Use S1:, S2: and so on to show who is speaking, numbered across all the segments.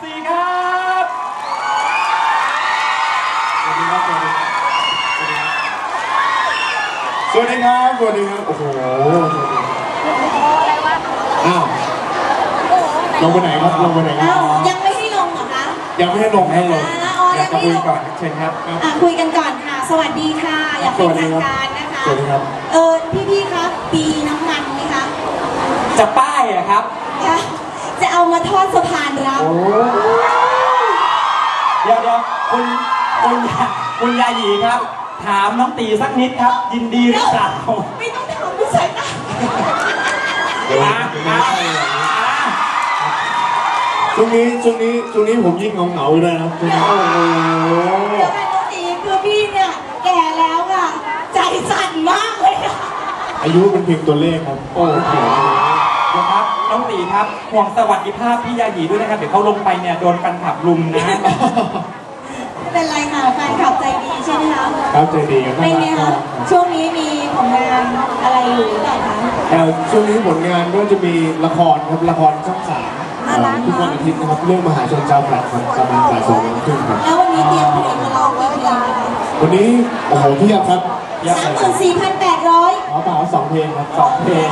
S1: FC ครับ
S2: สวัสดีครับสวัสดีครับสวัสดีครับสวัสดีครับโอ้โหสวัสดีอ้าวลงไปไหนครับลงไปไหนครั
S3: เอ้า
S2: บ
S3: ยังไม่ให้ลงเหรอคะ
S2: ยังไม่ให้ลงให้ลง
S3: อ่าอ๋อ
S1: อยา
S3: ยั
S1: ก
S3: ง
S1: จะ
S3: ไม่
S1: คุย
S3: ลง
S1: ก่อนเชิญครับ
S3: อะคุยกันก่อนค่ะ สวัสดีค่ะ อยากเป็นทางการนะคะ
S2: สวัสดีครับ
S3: เออพี่พี่ๆคะปีน้ำมันไหมคะ
S1: จะป้ายอะครับ
S3: จะ จะเอามาทอดสะพานรัก
S2: โอ้
S1: เดี๋ยวเดี๋ยวคุณคุณยาคุณยาหยีครับ ถามน้องตีสักนิดครับ ยินดีหรือเปล่า
S3: ไม่ต้องทำไม่ใส่ตา
S2: เดี๋ยว
S1: อะ
S2: ไม่
S1: อะ
S2: ใช่หรอก
S1: อะ
S2: ช่วงนี้ช่วงนี้ช่วงนี้ผมยิ่งเหงาๆอยู่เลยนะครับช่วงนี้โอ้โห
S3: เดี๋ยวกันน้องตีคือพี่เนี่ยแก่แล้วอะใจสั่นมากเลยอะ
S2: อายุเป็นเพียงตัวเลขครับ โอ้โห
S1: เดี๋ยวครับ น้องตีครับห่วงสวัสดิภาพพี่ยาหยีด้วยนะครับ เดี๋ยวเขาลงไปเนี่ยโดนแฟนขับลุมนะ
S3: ไม่เป็นไรค่ะแฟนคลับใจดีใช่ไหมคะ
S2: ครับใจดีกัน
S3: เป็นไง
S2: มา
S3: คะ
S2: ก
S3: ช่วงนี้มีผลงานอะไรอยู่หรือเปล่าคะ
S2: ๆแต่ช่วงนี้ผลงานก็จะมีละครครับละครช่องสาม
S3: น่ารัก
S2: ทุกวันอาทิตย์นะครับเรื่องมหาชนเจ้าแปดครับประมาณบ่ายสองโมงครึ่งครับ
S3: แล้ววันนี้เตรียมเพลงมาร้องกี่เพลงคะ
S2: วันนี้โอ้โหเพียบครับ
S3: สามหมื่นสี่พันแปดร้อย
S2: ขอเปล่าสองเพลงครับสองเพลง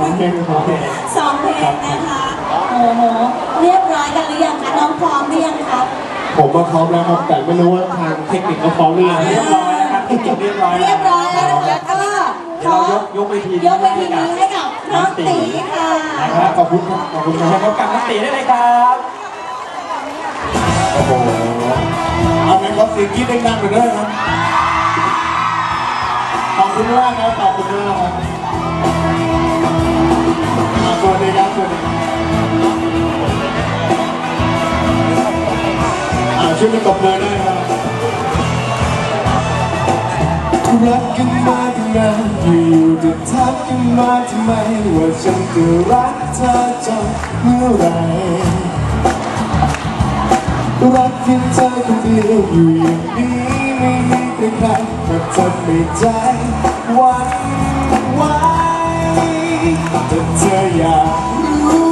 S2: สองเพลงสองเพลง
S3: สอง เพลงนะคะ โอ้โห เรียบร้อยกันหรือยังคะน้องพร้อมหรือยังคะ
S2: ผมมาพร้อมแล้วครับแต่ไม่รู้ว่าทางเทคนิคเขาพร้อมหรือยัง
S1: เรียบร้อยนะครับเรียบร้อย
S3: เรียบร้อยแล้วนะคะก็ขอ
S1: เรายกยกเวที
S3: ยกเวทีนี้ให้กับน้องตีค่ะ
S2: ครับขอบคุณครับขอบคุณค
S1: เชิ
S2: รั
S1: ญ
S2: บ
S1: พบกับน้องตีได้เลยครับ
S2: โอ้โหเอาไหนขอเสียงกรี๊ดดังๆหน่อยด้วยครับขอบคุณมากครับขอบคุณมากครับอ่าสวัส ดีครับสวัสดีครับอ่าช่วยกันตบมือด้วยนะครับรักกันมาตั้งนานอยู่ๆจะทักกันมาทำไมว่าฉันจะรักเธอจนเมื่อไหรรักเพียงเธอคนเดียวอยู่อย่างนี้ไม่มีใครมาทำให้ใจ แต่เธออยากรู้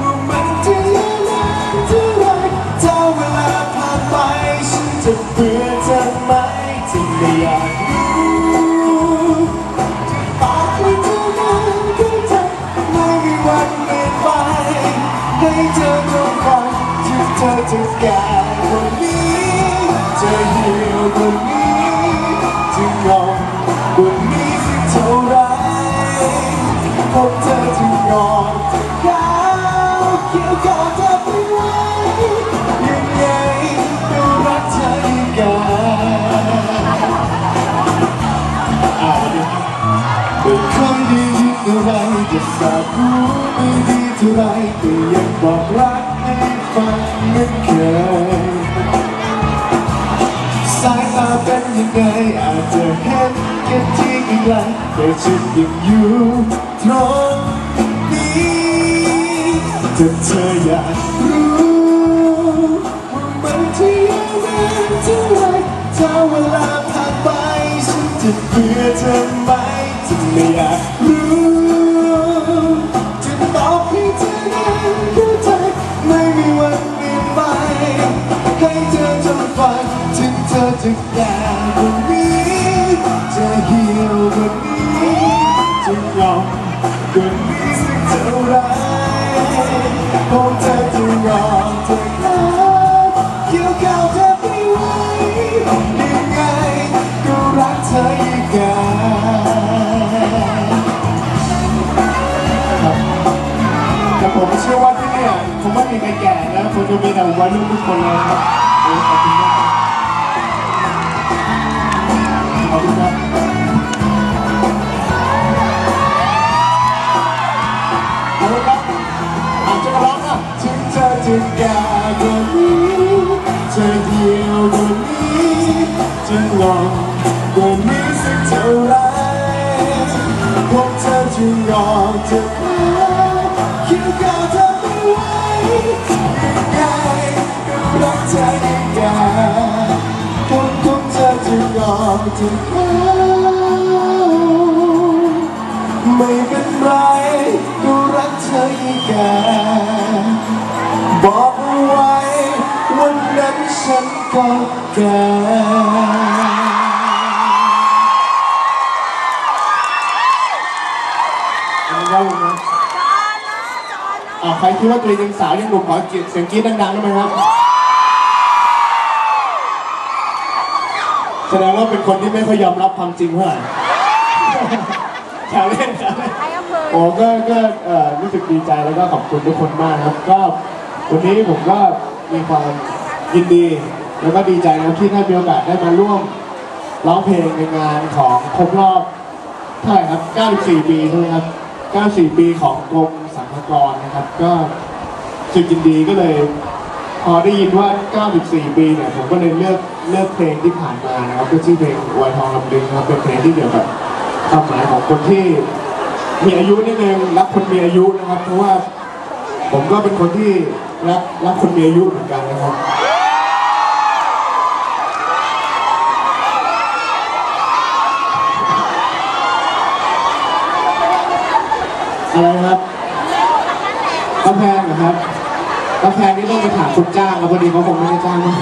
S2: ว่ามันจะยาวนานเท่าไรถ้าเวลาผ่านไปฉันจะเบื่อเธอไหมที่ไม่อยากรู้ตอบให้เธอนั้นเข้าใจไม่มีวันเปลี่ยนไปให้เธอจงฟังที่เธอจะแก่กว่านี้จะเหี่ยวกว่านี้จะงงกว่านี้ จะสาบรู้ไม่ดีเท่าไรแต่ยังบอกรักให้ฟังเหมือนเคยสายตาเป็นยังไงอาจจะเห็นแค่ที่ไกลแต่ฉันยังอยู่ตรงนี้ถ้าเธออยากรู้ว่ามันจะยาวนานเท่าไรถ้าเวลาผ่านไปฉันจะเบื่อเธอไหมจะไม่อยาก้องฟังถึงเธอจะแก่กว่านี้จะเหี่ยวกว่านี้จะงอมกว่านี้สักเท่าไรคงเธอจะงอมจะกล้าเกี่ยวก้าเธอไปไว้ยังไงก็รักเธออีกกันแต่ผมเชื่อว่าที่เนี่ยคงไม่มีใครแก่นะคงจะมีแต่วัยรุ่นทุกคนเลยครับ ขอบคุณมากขอบคุณครับเอาละครับอาจจะร้องนะถึงเธอจะแก่กว่านี้เหี่ยวกว่านี้จะหลงกว่านี้สักเท่าไรพบเธอจะงอจะ ถึงเขาไม่เป็นไรก็รักเธออีกแก่บอกไว้วันนั้นฉันก็แก่เอใครคิดว่าตัวเองยังสาวยังหนุ่มขอเสียงกรี๊ดดังๆได้ไหมครับ แสดงว่าเป็นคนที่ไม่ค่อยยอมรับความจริงเท่าไหร่แถวเล่นแถวเล่นโอ้ก็ก็เอ่อรู้สึกดีใจแล้วก็ขอบคุณทุกคนมากนะครับ ก็วันนี้ผมก็มีความยินดี แล้วก็ดีใจนะครับที่ได้มีโอกาสได้มาร่วมร้องเพลงในงานของครบรอบเท่าไหร่ครับ 94 ปีใช่ไหมครับ 94 ปีของกรมสรรพากรนะครับ ก็รู้สึกยินดีก็เลย พอได้ยินว่า 94 ปีเนี่ย ผมก็เลยเลือกเลือกเพลงที่ผ่านมานะครับก็ชื่อเพลงวัยทองลำลึงนะครับ เป็นเพลงที่เกี่ยวกับความหมายของคนที่มีอายุนิดนึงรักคนมีอายุนะครับ เพราะว่าผมก็เป็นคนที่รักรักคนมีอายุเหมือนกันนะครับอะไรนะครับกาแพงเหรอครับ กาแพงนี่ต้องไปถามคนจ้างครับพอดีเขาคงไม่ได้จ้างมา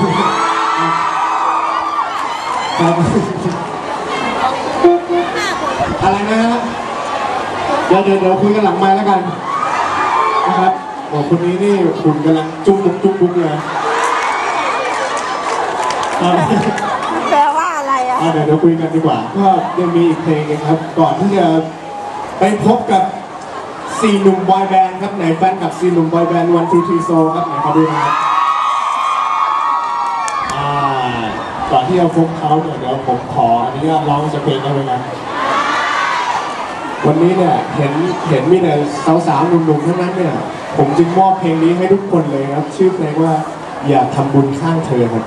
S2: ครับอะไรนะฮะเดี๋ยวเดี๋ยวเดี๋ยวคุยกันหลังไม้แล้วกันนะครับบอกคนนี้นี่คุณกำลังจุ๊บปุ๊บจุ๊บปุ๊บเลยครับ
S3: แปลว่าอะไรอะ
S2: อะเดี๋ยวเดี๋ยวคุยกันดีกว่าก็ยังมีอีกเพลงหนึงครับ ก่อนที่จะไปพบกับ สี่หนุ่มบอยแบนด์ครับไหนแฟนกับสี่หนุ่มบอยแบนด์วันทูทีโซครับไหนขอดูหนะครับอ่าก่อนที่จะพบเขาเนี่ยเดี๋ยวผมขออนุญาตร้องสักเพลงได้ไหมครับวันนี้เนี่ยเห็นเห็นมีแต่สาวๆหนุ่มๆทั้งนั้นเนี่ยผมจึงมอบเพลงนี้ให้ทุกคนเลยครับ ชื่อเพลงว่าอย่าทำบุญข้างเธอครับ